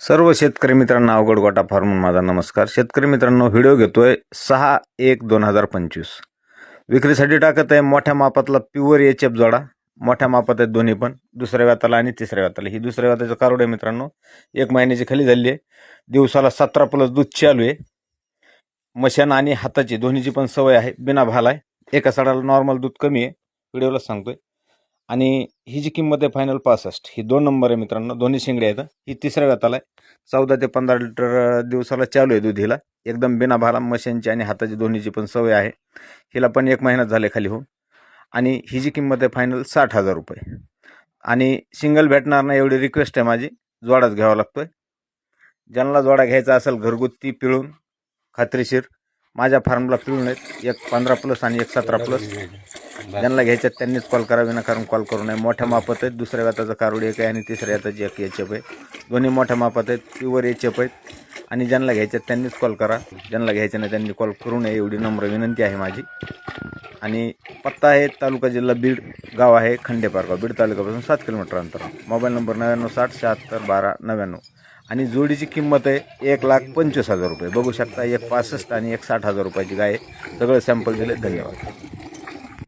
सर्व शेतकरी मित्रांना अवघड गोटा फार्मून माझा नमस्कार. शेतकरी मित्रांनो व्हिडिओ घेतोय सहा एक दोन हजार पंचवीस. विक्रीसाठी टाकत आहे मोठ्या मापातला प्युअर एच एफ जोडा. मोठ्या मापात आहेत दोन्ही पण. दुसऱ्या व्याताला आणि तिसऱ्या व्याताला. ही दुसऱ्या व्याताचं कारोड आहे मित्रांनो. एक महिन्याची खाली झाली आहे. दिवसाला सतरा प्लस दूध चालू आहे. मशान आणि हाताची दोन्हीची पण सवय आहे. बिना भाल आहे एका सडाला नॉर्मल दूध कमी आहे. व्हिडिओलाच सांगतोय. आणि ही जी किंमत आहे फायनल पासष्ट ही दोन नंबर आहे मित्रांनो दोन्ही शिंगडे आहेत. ही तिसऱ्या व्याताला आहे. चौदा ते पंधरा लिटर दिवसाला चालू आहे दुधीला. एकदम बिना भाला मशीनची आणि हाताची दोन्हीची पण सवय आहे. हिला पण एक महिन्यात झाले खाली होऊन. आणि ही जी किंमत आहे फायनल साठ हजार रुपये. आणि सिंगल भेटणार नाही एवढी रिक्वेस्ट आहे माझी. जोडाच घ्यावा लागतोय. ज्यांना जोडा घ्यायचा असेल घरगुती पिळून खात्रीशीर माझ्या फार्मला पिळून आहेत. एक पंधरा प्लस आणि एक सतरा प्लस ज्यांना घ्यायच्यात त्यांनीच कॉल करा विनाकारण कॉल करू नये. मोठ्या मापात आहेत. दुसऱ्या व्याताचं कारोडी एक आहे आणि तिसऱ्या व्याताची एक एचएप आहे दोन्ही मोठ्या मापात आहेत. प्युअर एचएप आहेत. आणि ज्यांना घ्यायच्यात त्यांनीच कॉल करा. ज्यांना घ्यायचं नाही त्यांनी कॉल करू नये एवढी नम्र विनंती आहे माझी. आणि पत्ता आहे तालुका जिल्हा बीड गाव आहे खंडेपारगाव बीड तालुक्यापासून सात किलोमीटर अंतर. मोबाईल नंबर नव्याण्णव साठ शहात्तर बारा नव्याण्णव. आणि जोडीची किंमत आहे एक लाख पंचवीस हजार रुपये. बघू शकता एक पासष्ट आणि एक साठ हजार रुपयाची गाय आहे. सगळं सॅम्पल दिले. धन्यवाद.